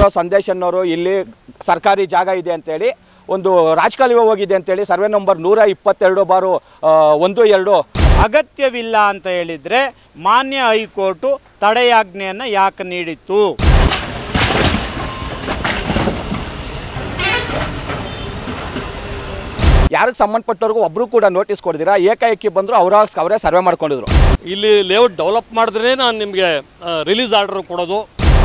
ಯಾರೋ ಸಂದೇಶ್ ಅನ್ನೋರು ಇಲ್ಲಿ ಸರ್ಕಾರಿ ಜಾಗ ಇದೆ ಅಂತೇಳಿ ಒಂದು ರಾಜಕಾಲುವೆ ಹೋಗಿದೆ ಅಂತೇಳಿ ಸರ್ವೆ ನಂಬರ್ ನೂರ ಇಪ್ಪತ್ತೆರಡು ಬಾರು ಒಂದು ಎರಡು. ಅಗತ್ಯವಿಲ್ಲ ಅಂತ ಹೇಳಿದರೆ ಮಾನ್ಯ ಹೈಕೋರ್ಟು ತಡೆಯಾಜ್ಞೆಯನ್ನು ಯಾಕೆ ನೀಡಿತ್ತು? ಯಾರಿಗೆ ಸಂಬಂಧಪಟ್ಟವ್ರಿಗೂ ಒಬ್ಬರು ಕೂಡ ನೋಟಿಸ್ ಕೊಡ್ದಿರಾ? ಏಕಾಏಕಿ ಬಂದರು ಅವರ ಅವರೇ ಸರ್ವೆ ಮಾಡ್ಕೊಂಡಿದ್ರು. ಇಲ್ಲಿ ಲೇಔಟ್ ಡೆವಲಪ್ ಮಾಡಿದ್ರೆ ನಾನು ನಿಮಗೆ ರಿಲೀಸ್ ಆರ್ಡರ್ ಕೊಡೋದು.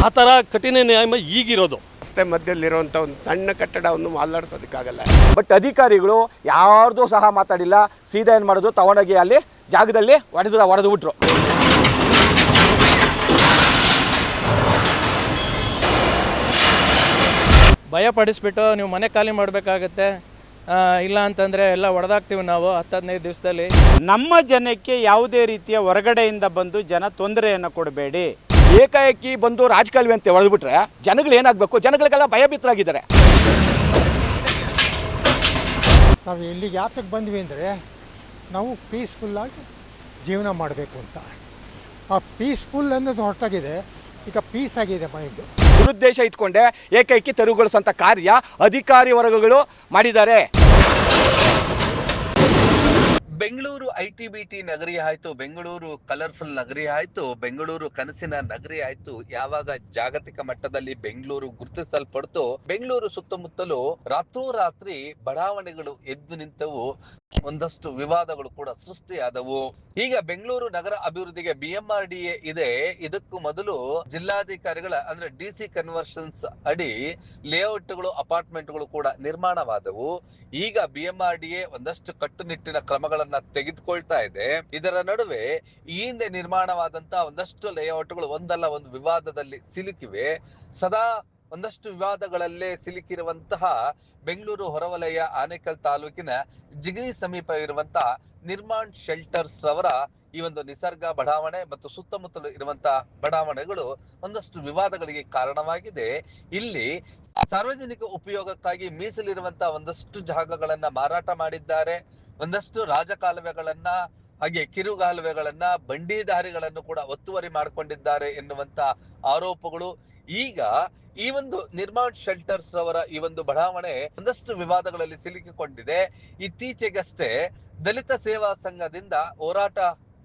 ಆ ಥರ ಕಠಿಣ ನ್ಯಾಯ ಈಗಿರೋದು. ರಸ್ತೆ ಮಧ್ಯದಲ್ಲಿರುವಂಥ ಒಂದು ಸಣ್ಣ ಕಟ್ಟಡವನ್ನು ಮಾತಾಡ್ಸೋದಕ್ಕಾಗಲ್ಲ ಬಟ್ ಅಧಿಕಾರಿಗಳು ಯಾರ್ದು ಸಹ ಮಾತಾಡಿಲ್ಲ. ಸೀದಾ ಏನು ಮಾಡೋದು ತಗೊಂಡೋಗಿ ಅಲ್ಲಿ ಜಾಗದಲ್ಲಿ ಹೊಡೆದು ಹೊಡೆದು ಬಿಟ್ರು. ಭಯ ಪಡಿಸ್ಬಿಟ್ಟು ನೀವು ಮನೆ ಖಾಲಿ ಮಾಡಬೇಕಾಗತ್ತೆ. ಇಲ್ಲ ಅಂತಂದರೆ ಎಲ್ಲ ಹೊಡೆದಾಕ್ತೀವಿ ನಾವು ಹತ್ತು ಹದಿನೈದು ದಿವಸದಲ್ಲಿ. ನಮ್ಮ ಜನಕ್ಕೆ ಯಾವುದೇ ರೀತಿಯ ಹೊರಗಡೆಯಿಂದ ಬಂದು ಜನ ತೊಂದರೆಯನ್ನು ಕೊಡಬೇಡಿ. ಏಕಾಏಕಿ ಬಂದು ರಾಜಕಾಲುವೆ ಅಂತ ಹೊಡೆದ್ಬಿಟ್ರೆ ಜನಗಳು ಏನಾಗಬೇಕು? ಜನಗಳಿಗೆಲ್ಲ ಭಯಭೀತರಾಗಿದ್ದಾರೆ. ನಾವು ಇಲ್ಲಿಗೆ ಯಾತಕ್ಕೆ ಬಂದ್ವಿ ಅಂದರೆ ನಾವು ಪೀಸ್ಫುಲ್ಲಾಗಿ ಜೀವನ ಮಾಡಬೇಕು ಅಂತ. ಆ ಪೀಸ್ಫುಲ್ ಅನ್ನೋದು ಹೊರಟಾಗಿದೆ ಈಗ ಪೀಸ್ ಆಗಿದೆ ಮೈಂಡು ದುರುದ್ದೇಶ ಇಟ್ಕೊಂಡೆ ಏಕೈಕಿ ತೆರವುಗೊಳಿಸಂತ ಕಾರ್ಯ ಅಧಿಕಾರಿ ವರ್ಗಗಳು ಮಾಡಿದ್ದಾರೆ. ಬೆಂಗಳೂರು ಐ ಟಿ ಬಿ ನಗರಿ ಆಯ್ತು, ಬೆಂಗಳೂರು ಕಲರ್ಫುಲ್ ನಗರಿ ಆಯ್ತು, ಬೆಂಗಳೂರು ಕನಸಿನ ನಗರಿ ಆಯ್ತು, ಯಾವಾಗ ಜಾಗತಿಕ ಮಟ್ಟದಲ್ಲಿ ಬೆಂಗಳೂರು ಗುರುತಿಸಲ್ಪಡ್ತು, ಬೆಂಗಳೂರು ಸುತ್ತಮುತ್ತಲು ರಾತ್ರೋರಾತ್ರಿ ಬಡಾವಣೆಗಳು ಎದ್ದು ನಿಂತವು, ಒಂದಷ್ಟು ವಿವಾದಗಳು ಕೂಡ ಸೃಷ್ಟಿಯಾದವು. ಈಗ ಬೆಂಗಳೂರು ನಗರ ಅಭಿವೃದ್ಧಿಗೆ ಬಿಎಂಆರ್ಡಿಎ ಇದೆ, ಇದಕ್ಕೂ ಮೊದಲು ಜಿಲ್ಲಾಧಿಕಾರಿಗಳ, ಅಂದ್ರೆ ಡಿ ಸಿ ಕನ್ವರ್ಷನ್ಸ್ ಅಡಿ ಲೇಔಟ್ಗಳು, ಅಪಾರ್ಟ್ಮೆಂಟ್ಗಳು ಕೂಡ ನಿರ್ಮಾಣವಾದವು. ಈಗ ಬಿಎಂಆರ್ಡಿಎ ಒಂದಷ್ಟು ಕಟ್ಟುನಿಟ್ಟಿನ ಕ್ರಮಗಳನ್ನ ತೆಗೆದುಕೊಳ್ತಾ ಇದೆ. ಇದರ ನಡುವೆ ಈ ಹಿಂದೆ ನಿರ್ಮಾಣವಾದಂತ ಒಂದಷ್ಟು ಲೇಔಟ್ಗಳು ಒಂದಲ್ಲ, ಒಂದು ವಿವಾದದಲ್ಲಿ ಸಿಲುಕಿವೆ. ಸದಾ ಒಂದಷ್ಟು ವಿವಾದಗಳಲ್ಲೇ ಸಿಲುಕಿರುವಂತಹ ಬೆಂಗಳೂರು ಹೊರವಲಯ ಆನೇಕಲ್ ತಾಲೂಕಿನ ಸಮೀಪ ಇರುವಂತಹ ನಿರ್ಮಾಣ್ ಶೆಲ್ಟರ್ಸ್ ಅವರ ಈ ಒಂದು ನಿಸರ್ಗ ಬಡಾವಣೆ ಮತ್ತು ಸುತ್ತಮುತ್ತಲು ಇರುವಂತಹ ಬಡಾವಣೆಗಳು ಒಂದಷ್ಟು ವಿವಾದಗಳಿಗೆ ಕಾರಣವಾಗಿದೆ. ಇಲ್ಲಿ ಸಾರ್ವಜನಿಕ ಉಪಯೋಗಕ್ಕಾಗಿ ಮೀಸಲಿರುವಂತಹ ಒಂದಷ್ಟು ಜಾಗಗಳನ್ನ ಮಾರಾಟ ಮಾಡಿದ್ದಾರೆ. ಒಂದಷ್ಟು ರಾಜಕಾಲುವೆಗಳನ್ನ, ಹಾಗೆ ಕಿರುಗಾಲುವೆಗಳನ್ನ, ಬಂಡಿದಾರಿಗಳನ್ನು ಕೂಡ ಒತ್ತುವರಿ ಮಾಡಿಕೊಂಡಿದ್ದಾರೆ ಎನ್ನುವಂತ ಆರೋಪಗಳು. ಈಗ ಈ ಒಂದು ನಿರ್ಮಾಣ್ ಶೆಲ್ಟರ್ಸ್ ಅವರ ಈ ಒಂದು ಬಡಾವಣೆ ಒಂದಷ್ಟು ವಿವಾದಗಳಲ್ಲಿ ಸಿಲುಕಿಕೊಂಡಿದೆ. ಇತ್ತೀಚೆಗಷ್ಟೇ ದಲಿತ ಸೇವಾ ಸಂಘದಿಂದ ಹೋರಾಟ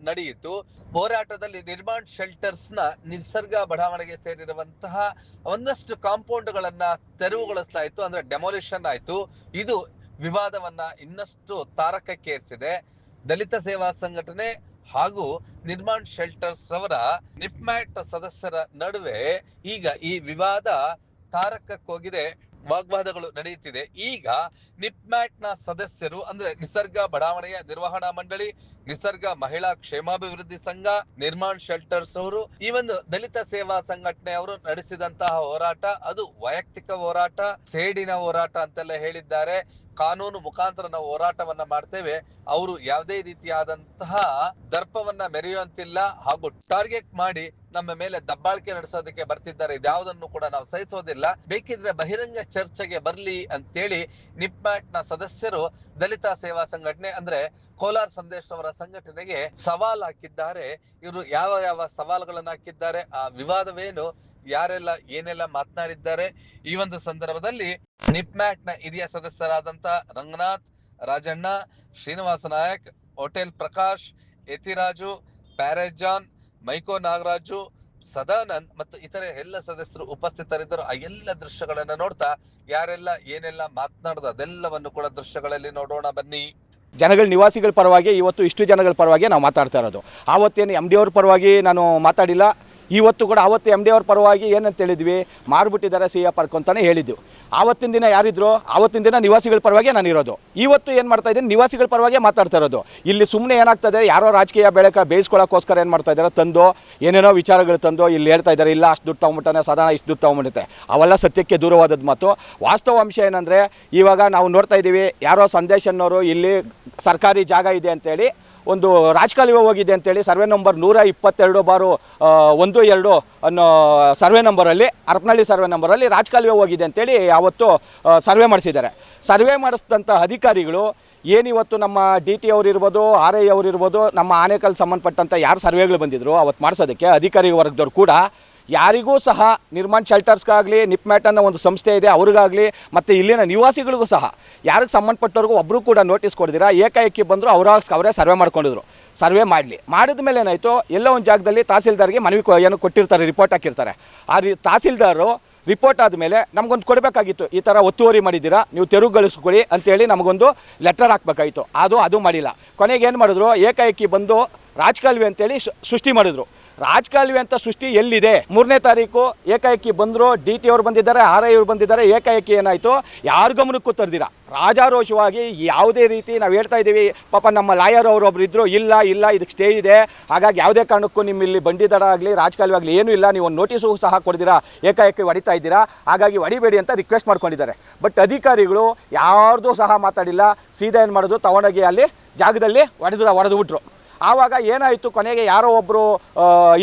ನಡೆಯಿತು. ಹೋರಾಟದಲ್ಲಿ ನಿರ್ಮಾಣ್ ಶೆಲ್ಟರ್ಸ್ನ ನಿಸರ್ಗ ಬಡಾವಣೆಗೆ ಸೇರಿರುವಂತಹ ಒಂದಷ್ಟು ಕಾಂಪೌಂಡ್ ಗಳನ್ನ ತೆರವುಗೊಳಿಸಲಾಯಿತು, ಅಂದ್ರೆ ಡೆಮೊಲಿಷನ್ ಆಯ್ತು. ಇದು ವಿವಾದವನ್ನ ಇನ್ನಷ್ಟು ತಾರಕಕ್ಕೇರಿಸಿದೆ ದಲಿತ ಸೇವಾ ಸಂಘಟನೆ ಹಾಗೂ ನಿರ್ಮಾಣ್ ಶೆಲ್ಟರ್ಸ್ ಅವರ ನಿಪ್ಮ್ಯಾಟ್ ಸದಸ್ಯರ ನಡುವೆ ಈಗ ಈ ವಿವಾದ ತಾರಕಕ್ಕೋಗಿದೆ ವಾಗ್ವಾದಗಳು ನಡೆಯುತ್ತಿದೆ. ಈಗ ನಿಪ್ಮ್ಯಾಟ್ನ ಸದಸ್ಯರು ಅಂದ್ರೆ ನಿಸರ್ಗ ಬಡಾವಣೆಯ ನಿರ್ವಹಣಾ ಮಂಡಳಿ, ನಿಸರ್ಗ ಮಹಿಳಾ ಕ್ಷೇಮಾಭಿವೃದ್ಧಿ ಸಂಘ, ನಿರ್ಮಾಣ್ ಶೆಲ್ಟರ್ಸ್ ಅವರು, ಈ ಒಂದು ದಲಿತ ಸೇವಾ ಸಂಘಟನೆ ಅವರು ನಡೆಸಿದಂತಹ ಹೋರಾಟ ಅದು ವೈಯಕ್ತಿಕ ಹೋರಾಟ, ಸೇಡಿನ ಹೋರಾಟ ಅಂತೆಲ್ಲ ಹೇಳಿದ್ದಾರೆ. ಕಾನೂನು ಮುಖಾಂತರ ನಾವು ಹೋರಾಟವನ್ನ ಮಾಡ್ತೇವೆ. ಅವರು ಯಾವುದೇ ರೀತಿಯಾದಂತಹ ದರ್ಪವನ್ನ ಮೆರೆಯುವಂತಿಲ್ಲ ಹಾಗೂ ಟಾರ್ಗೆಟ್ ಮಾಡಿ ನಮ್ಮ ಮೇಲೆ ದಬ್ಬಾಳಿಕೆ ನಡೆಸೋದಕ್ಕೆ ಬರ್ತಿದ್ದಾರೆ. ಇದ್ಯಾವುದನ್ನು ಕೂಡ ನಾವು ಸಹಿಸೋದಿಲ್ಲ. ಬೇಕಿದ್ರೆ ಬಹಿರಂಗ ಚರ್ಚೆಗೆ ಬರ್ಲಿ ಅಂತೇಳಿ ನಿಪ್ಮ್ಯಾಟ್ನ ಸದಸ್ಯರು ದಲಿತ ಸೇವಾ ಸಂಘಟನೆ ಅಂದ್ರೆ ಕೋಲಾರ ಸಂದೇಶ್ ಅವರ ಸಂಘಟನೆಗೆ ಸವಾಲ್ ಹಾಕಿದ್ದಾರೆ. ಇವರು ಯಾವ ಯಾವ ಸವಾಲುಗಳನ್ನ ಹಾಕಿದ್ದಾರೆ? ಆ ವಿವಾದವೇನು? ಯಾರೆಲ್ಲ ಏನೆಲ್ಲ ಮಾತನಾಡಿದ್ದಾರೆ ಈ ಒಂದು ಸಂದರ್ಭದಲ್ಲಿ ನಿಪ್ಮ್ಯಾಟ್ನ ಹಿರಿಯ ಸದಸ್ಯರಾದಂತ ರಂಗನಾಥ್, ರಾಜಣ್ಣ, ಶ್ರೀನಿವಾಸ ನಾಯಕ್, ಹೋಟೆಲ್ ಪ್ರಕಾಶ್, ಯತಿರಾಜು ಪ್ಯಾರೇಜ್ ಮೈಕೋ ನಾಗರಾಜು, ಸದಾನಂದ್ ಮತ್ತು ಇತರೆ ಎಲ್ಲ ಸದಸ್ಯರು ಉಪಸ್ಥಿತರಿದ್ದರು. ಆ ಎಲ್ಲ ದೃಶ್ಯಗಳನ್ನ ನೋಡ್ತಾ ಯಾರೆಲ್ಲ ಏನೆಲ್ಲ ಮಾತನಾಡಿದ ಅದೆಲ್ಲವನ್ನು ಕೂಡ ದೃಶ್ಯಗಳಲ್ಲಿ ನೋಡೋಣ ಬನ್ನಿ. ಜನಗಳ ನಿವಾಸಿಗಳ ಪರವಾಗಿ, ಇವತ್ತು ಇಷ್ಟು ಜನಗಳ ಪರವಾಗಿ ನಾವು ಮಾತಾಡ್ತಾ ಇರೋದು. ಆವತ್ತೇನು ಎಂ ಡಿ ಅವ್ರ ಪರವಾಗಿ ನಾನು ಮಾತಾಡಿಲ್ಲ. ಇವತ್ತು ಕೂಡ ಅವತ್ತು ಎಂ ಡಿ ಅವ್ರ ಪರವಾಗಿ ಏನಂತ ಹೇಳಿದ್ವಿ? ಮಾರ್ಬಿಟ್ಟಿದ್ದಾರೆ ಸಿ ಎ ಪಾರ್ಕ್ ಅಂತಲೇ ಹೇಳಿದ್ವಿ ಆವತ್ತಿನ ದಿನ ಯಾರಿದ್ರು? ಆವತ್ತಿನ ದಿನ ನಿವಾಸಿಗಳ ಪರವಾಗಿ ನಾನು ಇರೋದು. ಇವತ್ತು ಏನು ಮಾಡ್ತಾ ಇದ್ದೀನಿ? ನಿವಾಸಿಗಳ ಪರವಾಗಿ ಮಾತಾಡ್ತಾ ಇರೋದು. ಇಲ್ಲಿ ಸುಮ್ಮನೆ ಏನಾಗ್ತದೆ? ಯಾರೋ ರಾಜಕೀಯ ಬೆಳಕ ಬೇಯಿಸ್ಕೊಳ್ಳೋಕ್ಕೋಸ್ಕರ ಏನು ಮಾಡ್ತಾ ಇದ್ದಾರೆ ತಂದು, ಏನೇನೋ ವಿಚಾರಗಳು ತಂದು ಇಲ್ಲಿ ಹೇಳ್ತಾ ಇದ್ದಾರೆ ಇಲ್ಲ, ಅಷ್ಟು ದುಡ್ಡು ತೊಗೊಂಬಿಟ್ಟಾನೆ ಸಾಧಾರಣ ಇಷ್ಟು ದುಡ್ಡು ತೊಗೊಂಬಿಡುತ್ತೆ ಅವೆಲ್ಲ ಸತ್ಯಕ್ಕೆ ದೂರವಾದದ್ದು ಮಾತು. ವಾಸ್ತವ ಅಂಶ ಏನಂದರೆ, ಇವಾಗ ನಾವು ನೋಡ್ತಾ ಇದ್ದೀವಿ ಯಾರೋ ಸಂದೇಶ್ ಇಲ್ಲಿ ಸರ್ಕಾರಿ ಜಾಗ ಇದೆ ಅಂತೇಳಿ ಒಂದು ರಾಜಕಾಲುವೆ ಹೋಗಿದೆ ಅಂತೇಳಿ ಸರ್ವೆ ನಂಬರ್ ನೂರ ಇಪ್ಪತ್ತೆರಡು ಬಾರು ಒಂದು ಎರಡು ಅನ್ನೋ ಸರ್ವೆ ನಂಬರಲ್ಲಿ ಹರಪನಹಳ್ಳಿ ಸರ್ವೆ ನಂಬರಲ್ಲಿ ರಾಜಕಾಲುವೆ ಹೋಗಿದೆ ಅಂತೇಳಿ ಅವತ್ತು ಸರ್ವೆ ಮಾಡಿಸಿದ್ದಾರೆ. ಸರ್ವೆ ಮಾಡಿಸಿದಂಥ ಅಧಿಕಾರಿಗಳು ಏನಿವತ್ತು ನಮ್ಮ ಡಿ ಟಿ ಅವರಿರ್ಬೋದು, ಆರ್ ಐ ಅವರಿರ್ಬೋದು, ನಮ್ಮ ಆನೇಕಲ್ ಸಂಬಂಧಪಟ್ಟಂಥ ಯಾರು ಸರ್ವೆಗಳು ಬಂದಿದ್ರು, ಅವತ್ತು ಮಾಡಿಸೋದಕ್ಕೆ ಅಧಿಕಾರಿ ವರ್ಗದವ್ರು ಕೂಡ ಯಾರಿಗೂ ಸಹ ನಿರ್ಮಾಣ್ ಶೆಲ್ಟರ್ಸ್ಗಾಗಲಿ ನಿಪ್ಮ್ಯಾಟ್ ಅನ್ನೋ ಒಂದು ಸಂಸ್ಥೆ ಇದೆ, ಅವ್ರಿಗಾಗಲಿ, ಮತ್ತು ಇಲ್ಲಿನ ನಿವಾಸಿಗಳಿಗೂ ಸಹ ಯಾರಿಗೆ ಸಂಬಂಧಪಟ್ಟವ್ರಿಗೂ ಒಬ್ಬರು ಕೂಡ ನೋಟಿಸ್ ಕೊಡ್ದಿರಾ? ಏಕಾಏಕಿ ಬಂದರು ಅವರ ಅವರೇ ಸರ್ವೆ ಮಾಡ್ಕೊಂಡಿದ್ರು. ಸರ್ವೆ ಮಾಡಲಿ. ಮಾಡಿದ ಮೇಲೆ ಏನಾಯಿತು? ಎಲ್ಲೋ ಒಂದು ಜಾಗದಲ್ಲಿ ತಹಸೀಲ್ದಾರ್ಗೆ ಮನವಿ ಏನು ಕೊಟ್ಟಿರ್ತಾರೆ ರಿಪೋರ್ಟ್ ಹಾಕಿರ್ತಾರೆ. ಆ ರಿ ತಹಸೀಲ್ದಾರು ರಿಪೋರ್ಟ್ ಆದಮೇಲೆ ನಮಗೊಂದು ಕೊಡಬೇಕಾಗಿತ್ತು, ಈ ಥರ ಒತ್ತುವರಿ ಮಾಡಿದ್ದೀರಾ? ನೀವು ತೆರವುಗೊಳಿಸ್ಕೊಡಿ ಅಂತೇಳಿ ನಮಗೊಂದು ಲೆಟರ್ ಹಾಕ್ಬೇಕಾಗಿತ್ತು ಅದು ಅದು ಮಾಡಿಲ್ಲ. ಕೊನೆಗೆ ಏನು ಮಾಡಿದ್ರು? ಏಕಾಏಕಿ ಬಂದು ರಾಜಕಾಲುವೆ ಅಂತೇಳಿ ಸೃಷ್ಟಿ ಮಾಡಿದ್ರು. ರಾಜಕಾಲುವೆ ಅಂತ ಸೃಷ್ಟಿ ಎಲ್ಲಿದೆ? ಮೂರನೇ ತಾರೀಕು ಏಕಾಏಕಿ ಬಂದರು, ಡಿ ಟಿ ಅವರು ಬಂದಿದ್ದಾರೆ, ಆರ್ ಐ ಅವ್ರು ಬಂದಿದ್ದಾರೆ, ಏಕಾಏಕಿ ಏನಾಯಿತು? ಯಾರ ಗಮನಕ್ಕೂ ತರ್ದಿರ ರಾಜಾರೋಷವಾಗಿ ಯಾವುದೇ ರೀತಿ ನಾವು ಹೇಳ್ತಾ ಇದ್ದೀವಿ, ಪಾಪ ನಮ್ಮ ಲಾಯರ್ ಅವರು ಒಬ್ರು ಇದ್ರು, ಇಲ್ಲ ಇಲ್ಲ, ಇದಕ್ಕೆ ಸ್ಟೇ ಇದೆ. ಹಾಗಾಗಿ ಯಾವುದೇ ಕಾರಣಕ್ಕೂ ನಿಮ್ಮ ಇಲ್ಲಿ ಬಂಡಿದರ ಆಗಲಿ, ರಾಜಕಾಲುವೆ ಆಗಲಿ ಏನೂ ಇಲ್ಲ. ನೀವು ಒಂದು ನೋಟಿಸು ಸಹ ಕೊಡ್ದಿರಾ, ಏಕಾಏಕಿ ಹೊಡಿತಾ ಇದ್ದೀರಾ? ಹಾಗಾಗಿ ಹೊಡಿಬೇಡಿ ಅಂತ ರಿಕ್ವೆಸ್ಟ್ ಮಾಡ್ಕೊಂಡಿದ್ದಾರೆ. ಬಟ್ ಅಧಿಕಾರಿಗಳು ಯಾರ್ದು ಸಹ ಮಾತಾಡಿಲ್ಲ. ಸೀದಾ ಏನು ಮಾಡೋದು ತಗೊಂಡೋಗಿ ಅಲ್ಲಿ ಜಾಗದಲ್ಲಿ ಹೊಡೆದು ಹೊಡೆದು ಬಿಟ್ರು. ಆವಾಗ ಏನಾಯಿತು, ಕೊನೆಗೆ ಯಾರೋ ಒಬ್ಬರು